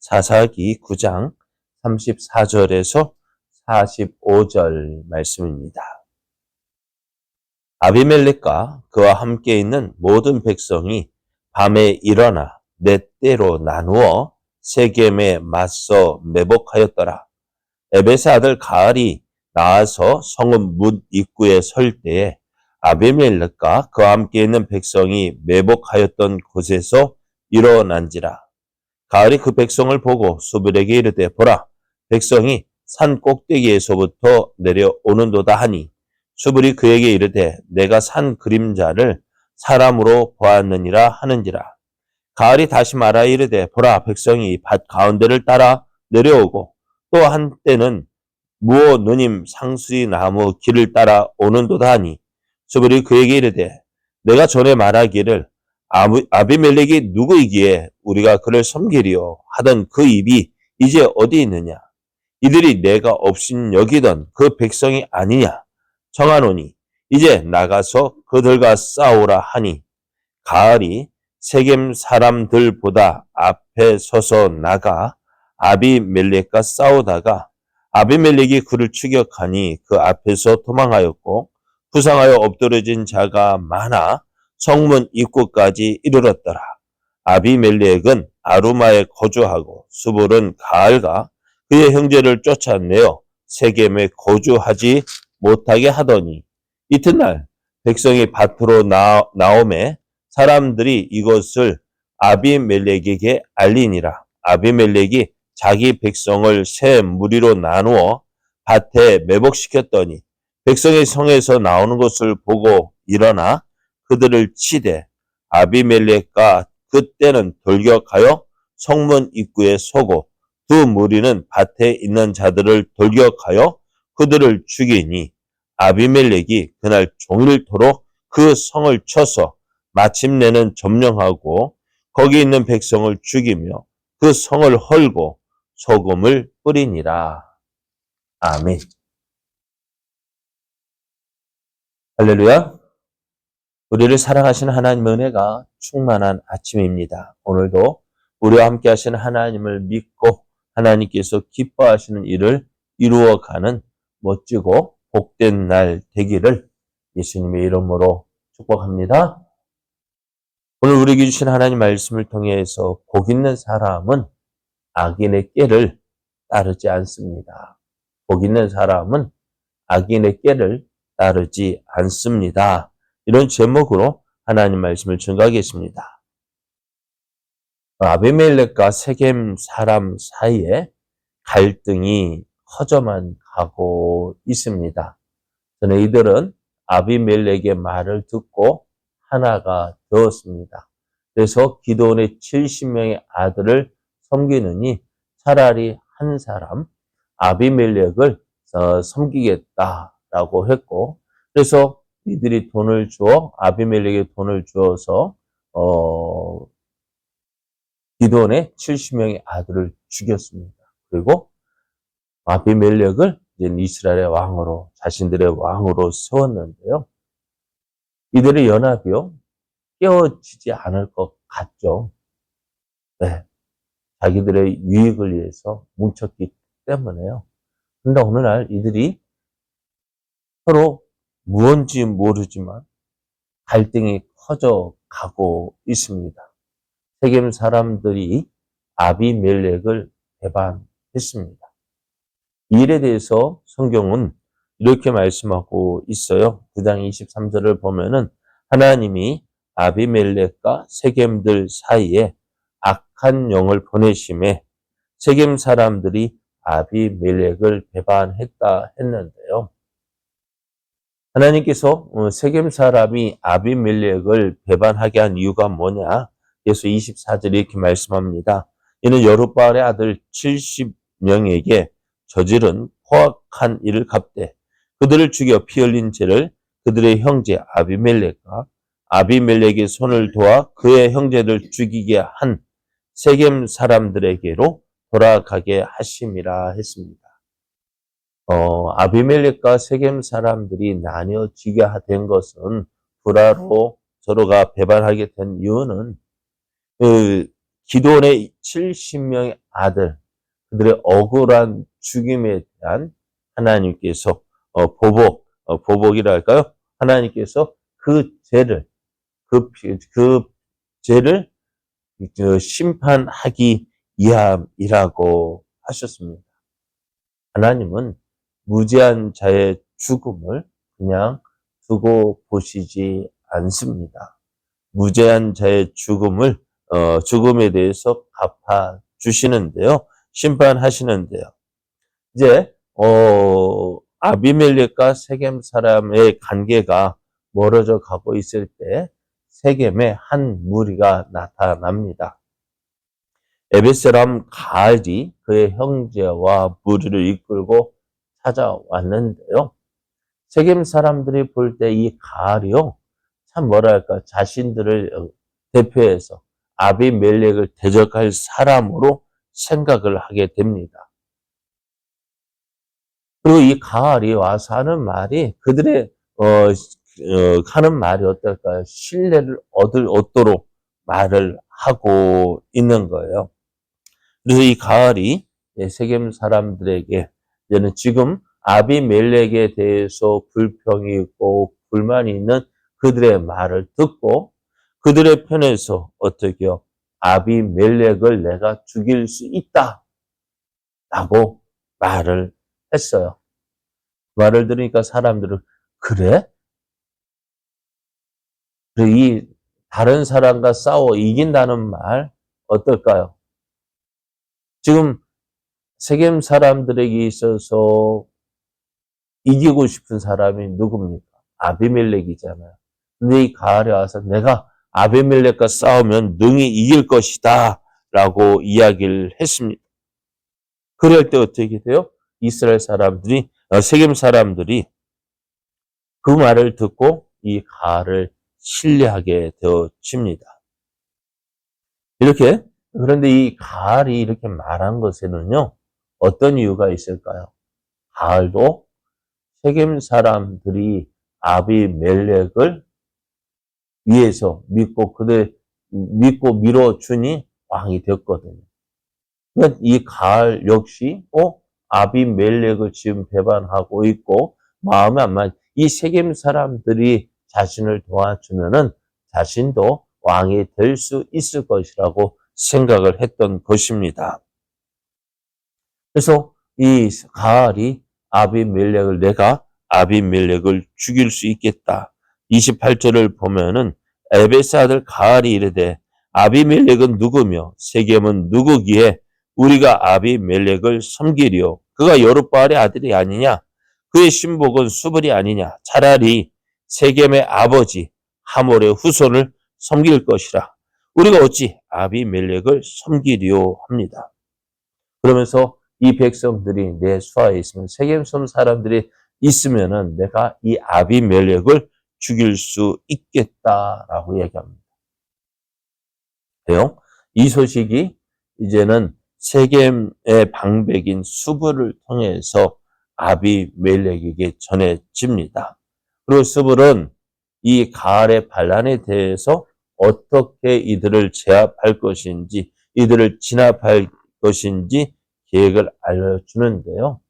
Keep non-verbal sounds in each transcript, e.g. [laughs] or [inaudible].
사사기 9장 34절에서 45절 말씀입니다. 아비멜렉과 그와 함께 있는 모든 백성이 밤에 일어나 네 때로 나누어 세겜에 맞서 매복하였더라. 에베스 아들 가알이 나와서 성읍 문 입구에 설 때에 아비멜렉과 그와 함께 있는 백성이 매복하였던 곳에서 일어난지라. 가을이 그 백성을 보고 수빌에게 이르되 보라 백성이 산 꼭대기에서부터 내려오는도다 하니 수빌이 그에게 이르되 내가 산 그림자를 사람으로 보았느니라 하는지라. 가을이 다시 말하 이르되 보라 백성이 밭 가운데를 따라 내려오고 또 한때는 무어 누님 상수리 나무 길을 따라 오는도다 하니 수빌이 그에게 이르되 내가 전에 말하기를 아비멜렉이 누구이기에 우리가 그를 섬기리요 하던 그 입이 이제 어디 있느냐? 이들이 내가 없인 여기던 그 백성이 아니냐? 청하노니 이제 나가서 그들과 싸우라 하니 가을이 세겜 사람들보다 앞에 서서 나가 아비멜렉과 싸우다가 아비멜렉이 그를 추격하니 그 앞에서 도망하였고 부상하여 엎드러진 자가 많아 성문 입구까지 이르렀더라. 아비멜렉은 아루마에 거주하고 수볼은 가을과 그의 형제를 쫓아내어 세겜에 거주하지 못하게 하더니 이튿날 백성이 밭으로 나, 나오매 사람들이 이것을 아비멜렉에게 알리니라. 아비멜렉이 자기 백성을 세 무리로 나누어 밭에 매복시켰더니 백성의 성에서 나오는 것을 보고 일어나 그들을 치되 아비멜렉과 그때는 돌격하여 성문 입구에 서고 두 무리는 밭에 있는 자들을 돌격하여 그들을 죽이니 아비멜렉이 그날 종일토록 그 성을 쳐서 마침내는 점령하고 거기 있는 백성을 죽이며 그 성을 헐고 소금을 뿌리니라. 아멘. 할렐루야. 우리를 사랑하시는 하나님의 은혜가 충만한 아침입니다. 오늘도 우리와 함께 하시는 하나님을 믿고 하나님께서 기뻐하시는 일을 이루어가는 멋지고 복된 날 되기를 예수님의 이름으로 축복합니다. 오늘 우리에게 주신 하나님 말씀을 통해서 복 있는 사람은 악인의 깨를 따르지 않습니다. 복 있는 사람은 악인의 깨를 따르지 않습니다. 이런 제목으로 하나님 말씀을 증거하겠습니다. 아비멜렉과 세겜 사람 사이에 갈등이 커져만 가고 있습니다. 저는 이들은 아비멜렉의 말을 듣고 하나가 되었습니다. 그래서 기도원의 70명의 아들을 섬기느니 차라리 한 사람 아비멜렉을 어, 섬기겠다라고 했고 그래서 이들이 돈을 주어 아비멜렉에 돈을 주어서 어 기돈의 70명의 아들을 죽였습니다. 그리고 아비멜렉을 이제 이스라엘의 왕으로 자신들의 왕으로 세웠는데요. 이들의 연합이요 깨어지지 않을 것 같죠. 네, 자기들의 유익을 위해서 뭉쳤기 때문에요. 근데 어느 날 이들이 서로 무언지 모르지만 갈등이 커져 가고 있습니다. 세겜 사람들이 아비멜렉을 배반했습니다. 이 일에 대해서 성경은 이렇게 말씀하고 있어요. 9장 23절을 보면은 하나님이 아비멜렉과 세겜들 사이에 악한 영을 보내심에 세겜 사람들이 아비멜렉을 배반했다 했는데요. 하나님께서 어, 세겜 사람이 아비멜렉을 배반하게 한 이유가 뭐냐? 예수 24절에 이렇게 말씀합니다. 이는 여룻바알의 아들 70명에게 저지른 포악한 일을 갚되 그들을 죽여 피 흘린 죄를 그들의 형제 아비멜렉과 아비멜렉의 손을 도와 그의 형제를 죽이게 한 세겜 사람들에게로 돌아가게 하심이라 했습니다. 어, 아비멜렉과 세겜 사람들이 나뉘어지게 된 것은 불화로 서로가 배반하게 된 이유는 그 기도원의 70명의 아들, 그들의 억울한 죽임에 대한 하나님께서 어, 보복, 어, 보복이라 할까요? 하나님께서 그 죄를, 그, 피- 그 죄를 그 심판하기 위함이라고 하셨습니다. 하나님은 무죄한 자의 죽음을 그냥 두고 보시지 않습니다. 무죄한 자의 죽음을 어, 죽음에 대해서 갚아 주시는데요. 심판하시는데요. 이제 어, 아비멜렉과 세겜 사람의 관계가 멀어져 가고 있을 때 세겜의 한 무리가 나타납니다. 에베스람 가알이 그의 형제와 무리를 이끌고 찾아왔는데요. 세겜 사람들이 볼 때 이 가알이요, 참 뭐랄까, 자신들을 어, 대표해서 아비멜렉을 대적할 사람으로 생각을 하게 됩니다. 그리고 이 가알이 와서 하는 말이 그들의 어, 어, 하는 말이 어떨까요? 신뢰를 얻을 얻도록 말을 하고 있는 거예요. 그래서 이 가알이 예, 세겜 사람들에게 이제는 지금 아비멜렉에 대해서 불평이 있고 불만이 있는 그들의 말을 듣고 그들의 편에서 어떻게요? 아비멜렉을 내가 죽일 수 있다. 라고 말을 했어요. 말을 들으니까 사람들은? 그래, 이 다른 사람과 싸워 이긴다는 말 어떨까요? 지금 세겜 사람들에게 있어서 이기고 싶은 사람이 누굽니까? 아비멜렉이잖아요. 근데 이 가을에 와서 내가 아비멜렉과 싸우면 능히 이길 것이다 라고 이야기를 했습니다. 그럴 때 어떻게 돼요? 이스라엘 사람들이 어, 세겜 사람들이 그 말을 듣고 이 가을을 신뢰하게 되어집니다. 이렇게 그런데 이 가을이 이렇게 말한 것에는요 어떤 이유가 있을까요? 가을도 세겜 사람들이 아비멜렉을 위해서 믿고 그들 믿고 밀어주니 왕이 됐거든요. 그러니까 이 가을 역시 어 아비멜렉을 지금 배반하고 있고 마음에 안 맞. 이 세겜 사람들이 자신을 도와주면은 자신도 왕이 될 수 있을 것이라고 생각을 했던 것입니다. 그래서 이 가을이 아비멜렉을 내가 아비멜렉을 죽일 수 있겠다. 28절을 보면은 에베스 아들 가을이 이르되 아비멜렉은 누구며 세겜은 누구기에 우리가 아비멜렉을 섬기리요. 그가 여룻바알의 아들이 아니냐? 그의 신복은 수불이 아니냐? 차라리 세겜의 아버지 하몰의 후손을 섬길 것이라. 우리가 어찌 아비멜렉을 섬기리요 합니다. 그러면서 이 백성들이 내 수하에 있으면 세겜섬 사람들이 있으면은 내가 이 아비멜렉을 죽일 수 있겠다라고 얘기합니다. 그래요? 이 소식이 이제는 세겜의 방백인 수불을 통해서 아비멜렉에게 전해집니다. 그리고 수불은 이 가을의 반란에 대해서 어떻게 이들을 제압할 것인지, 이들을 진압할 것인지 계획을 알려주는데요.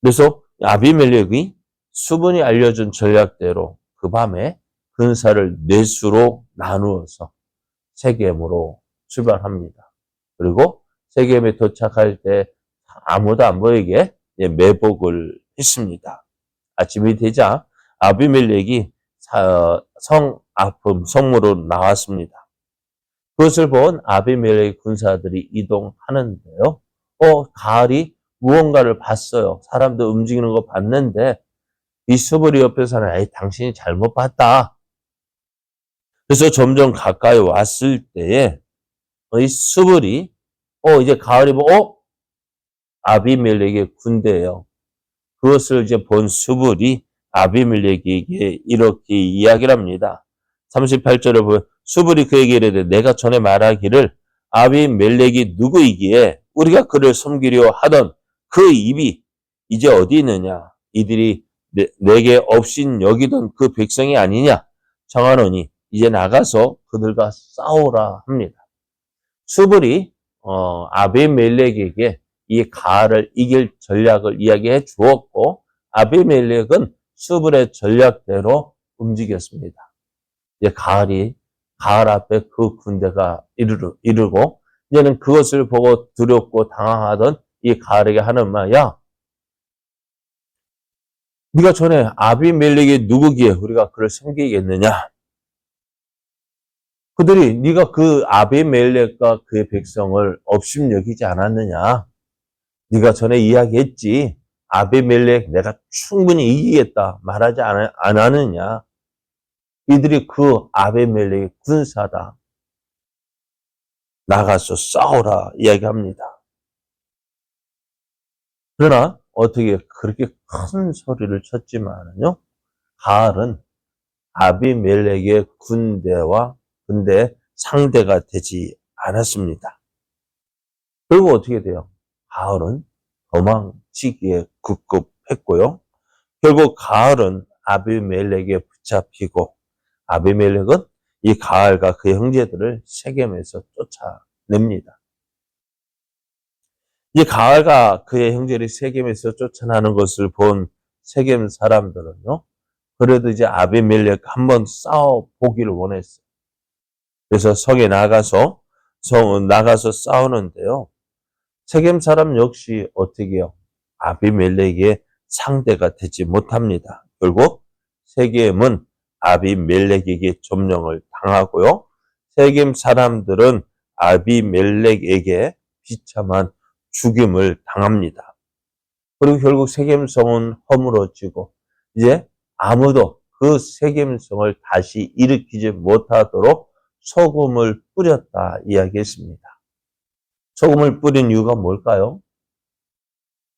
그래서 아비멜렉이 수분이 알려준 전략대로 그 밤에 근사를 넷수로 나누어서 세겜으로 출발합니다. 그리고 세겜에 도착할 때 아무도 안 보이게 매복을 했습니다. 아침이 되자 아비멜렉이 성 아픔 성무로 나왔습니다. 그것을 본 아비멜렉 군사들이 이동하는데요. 어, 가을이 무언가를 봤어요. 사람들 움직이는 거 봤는데 이 수불이 옆에서는 에이 당신이 잘못 봤다. 그래서 점점 가까이 왔을 때에 이 수불이 어 이제 가을이 뭐 어? 아비멜렉의 군대예요. 그것을 이제 본 수불이 아비멜렉에게 이렇게 이야기를 합니다. 38절에 보면 수불이 그에게 이르되 내가 전에 말하기를 아비멜렉이 누구이기에 우리가 그를 섬기려 하던 그 입이 이제 어디 있느냐? 이들이 내, 내게 없인 여기던 그 백성이 아니냐? 정하노니 이제 나가서 그들과 싸우라 합니다. 수불이 어, 아비멜렉에게 이 가알을 이길 전략을 이야기해 주었고 아비멜렉은 수불의 전략대로 움직였습니다. 이제 가알이 가알 앞에 그 군대가 이르르, 이르고 이제는 그것을 보고 두렵고 당황하던 이 가알에게 하는 말, 야, 네가 전에 아비멜렉이 누구기에 우리가 그를 섬기겠느냐? 그들이 네가 그 아비멜렉과 그의 백성을 업심여기지 않았느냐? 네가 전에 이야기했지. 아비멜렉 내가 충분히 이기겠다 말하지 않, 않았느냐? 이들이 그 아비멜렉의 군사다. 나가서 싸우라 이야기합니다. 그러나 어떻게 그렇게 큰 소리를 쳤지만요. 가을은 아비멜렉의 군대와 군대 상대가 되지 않았습니다. 그리고 어떻게 돼요? 가을은 도망치기에 급급했고요. 결국 가을은 아비멜렉에 붙잡히고 아비멜렉은 이 가을과 그의 형제들을 세겜에서 쫓아냅니다. 이 가을과 그의 형제들이 세겜에서 쫓아나는 것을 본 세겜 사람들은요. 그래도 이제 아비멜렉 한번 싸워 보기를 원했어요. 그래서 성에 나가서 성 나가서 싸우는데요. 세겜 사람 역시 어떻게 해요? 아비멜렉의 상대가 되지 못합니다. 결국 세겜은 아비멜렉에게 점령을 당하고요. 세겜 사람들은 아비멜렉에게 비참한 죽임을 당합니다. 그리고 결국 세겜성은 허물어지고 이제 아무도 그 세겜성을 다시 일으키지 못하도록 소금을 뿌렸다 이야기했습니다. 소금을 뿌린 이유가 뭘까요?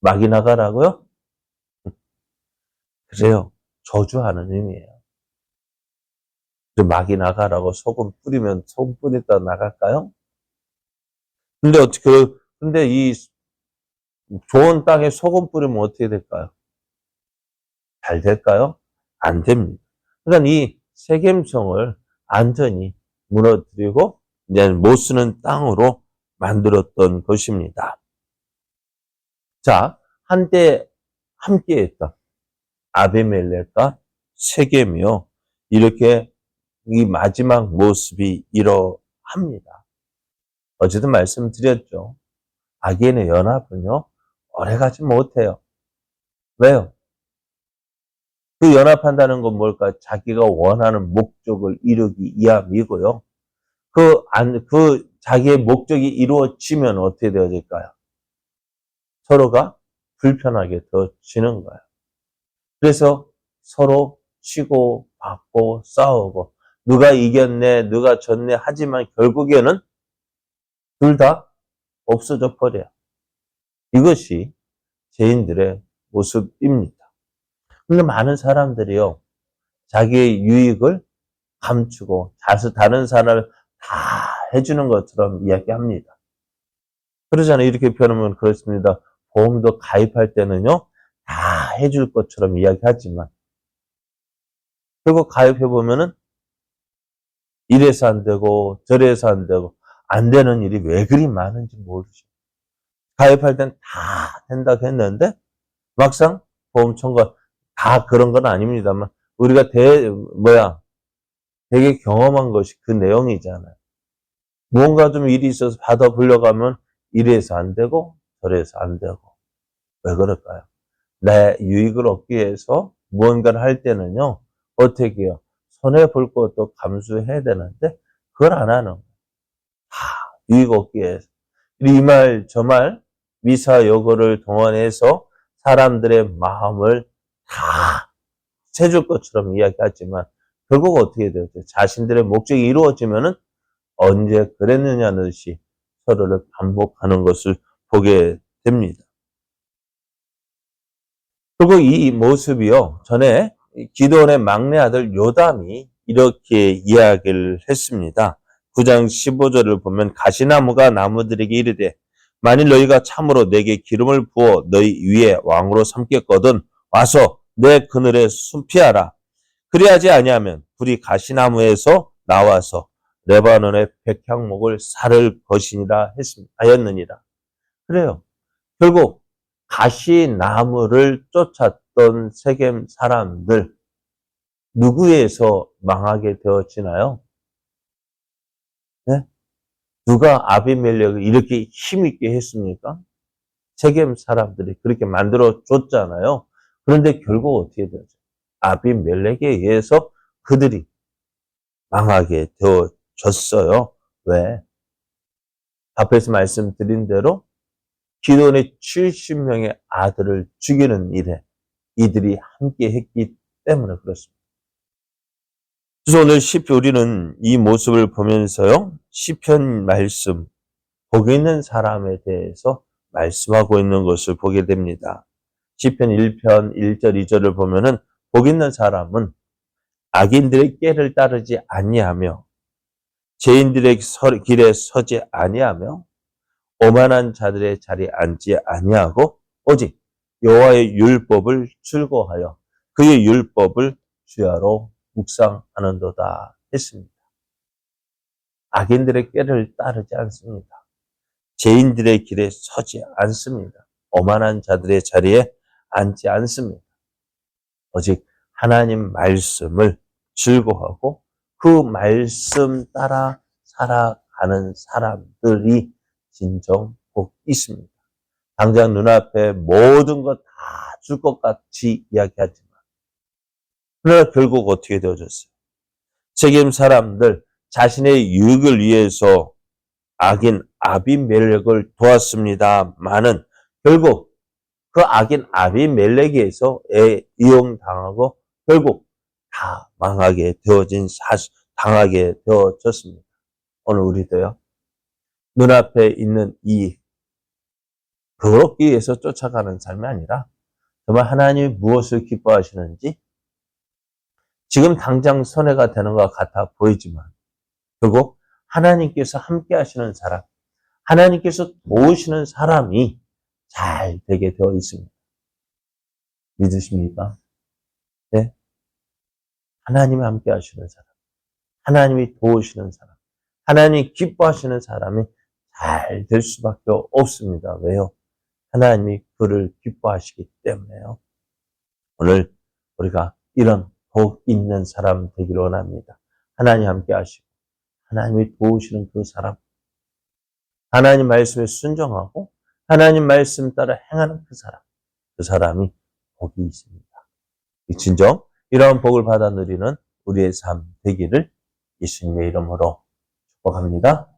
막이 나가라고요? [laughs] 그래요. 저주하는 의미예요. 막이 나가라고 소금 뿌리면 소금 뿌렸다 나갈까요? 근데 어떻게, 근데 이 좋은 땅에 소금 뿌리면 어떻게 될까요? 잘 될까요? 안 됩니다. 그러니까 이 세겜성을 안전히 무너뜨리고 이제 못 쓰는 땅으로 만들었던 것입니다. 자, 한때 함께했던 아비멜렉과 세겜이요. 이렇게 이 마지막 모습이 이러합니다. 어제도 말씀드렸죠. 악인의 연합은요, 오래가지 못해요. 왜요? 그 연합한다는 건 뭘까? 자기가 원하는 목적을 이루기 위함이고요. 그, 안, 그, 자기의 목적이 이루어지면 어떻게 되어질까요? 서로가 불편하게 더지는 거예요. 그래서 서로 치고 받고 싸우고 누가 이겼네, 누가 졌네 하지만 결국에는 둘 다 없어져 버려요. 이것이 죄인들의 모습입니다. 근데 많은 사람들이요, 자기의 유익을 감추고 자수 다른 사람을 다 해주는 것처럼 이야기합니다. 그러잖아요. 이렇게 표현하면 그렇습니다. 보험도 가입할 때는요, 다 해줄 것처럼 이야기하지만, 결국 가입해보면은 이래서 안 되고 저래서 안 되고 안 되는 일이 왜 그리 많은지 모르죠. 가입할 땐 다 된다고 했는데 막상 보험 청구 다 그런 건 아닙니다만 우리가 대 뭐야 되게 경험한 것이 그 내용이잖아요. 무언가 좀 일이 있어서 받아 불려가면 이래서 안 되고 저래서 안 되고 왜 그럴까요? 내 유익을 얻기 위해서 무언가를 할 때는요 어떻게 해요? 손해 볼 것도 감수해야 되는데 그걸 안 하는 거예요. 다 유익 얻기 위해서 이 말 저 말 미사 여거를 동원해서 사람들의 마음을 다 채줄 것처럼 이야기하지만 결국 어떻게 되죠? 자신들의 목적이 이루어지면은 언제 그랬느냐는 듯이 서로를 반복하는 것을 보게 됩니다. 그리고 이 모습이요. 전에 기도원의 막내 아들 요담이 이렇게 이야기를 했습니다. 9장 15절을 보면 가시나무가 나무들에게 이르되 만일 너희가 참으로 내게 기름을 부어 너희 위에 왕으로 삼겠거든 와서 내 그늘에 숨피하라. 그리하지 아니하면 불이 가시나무에서 나와서 레바논의 백향목을 살을 것이니라 하였느니라. 그래요. 결국 가시나무를 쫓았 던 세겜 사람들 누구에서 망하게 되어지나요? 네? 누가 아비멜렉을 이렇게 힘있게 했습니까? 세겜 사람들이 그렇게 만들어 줬잖아요. 그런데 결국 어떻게 되죠? 아비멜렉에 의해서 그들이 망하게 되어졌어요. 왜? 앞에서 말씀드린 대로 기도원의 70명의 아들을 죽이는 일에 이들이 함께 했기 때문에 그렇습니다. 그래서 오늘 시편 우리는 이 모습을 보면서요. 시편 말씀 복이 있는 사람에 대해서 말씀하고 있는 것을 보게 됩니다. 시편 1편 1절 2절을 보면은 복 있는 사람은 악인들의 깨를 따르지 아니하며 죄인들의 길에 서지 아니하며 오만한 자들의 자리에 앉지 아니하고 오직 여호와의 율법을 출고하여 그의 율법을 주야로 묵상하는도다 했습니다. 악인들의 꾀를 따르지 않습니다. 죄인들의 길에 서지 않습니다. 오만한 자들의 자리에 앉지 않습니다. 오직 하나님 말씀을 즐거워하고 그 말씀 따라 살아가는 사람들이 진정 복 있습니다. 당장 눈앞에 모든 것 다 줄 것 같이 이야기하지만 그러나 결국 어떻게 되어졌어요? 책임 사람들 자신의 유익을 위해서 악인 아비멜렉을 도왔습니다만은 결국 그 악인 아비멜렉에서 이용당하고 결국 다 망하게 되어진 사실, 당하게 되어졌습니다. 오늘 우리도요. 눈앞에 있는 이 그렇기 위해서 쫓아가는 삶이 아니라 정말 하나님이 무엇을 기뻐하시는지 지금 당장 손해가 되는 것 같아 보이지만 결국 하나님께서 함께 하시는 사람, 하나님께서 도우시는 사람이 잘 되게 되어 있습니다. 믿으십니까? 네? 하나님이 함께 하시는 사람, 하나님이 도우시는 사람, 하나님이 기뻐하시는 사람이 잘 될 수밖에 없습니다. 왜요? 하나님이 그를 기뻐하시기 때문에요. 오늘 우리가 이런 복 있는 사람 되기를 원합니다. 하나님 함께 하시고, 하나님이 도우시는 그 사람, 하나님 말씀에 순종하고, 하나님 말씀 따라 행하는 그 사람, 그 사람이 복이 있습니다. 진정 이러한 복을 받아 누리는 우리의 삶 되기를 예수님의 이름으로 축복합니다.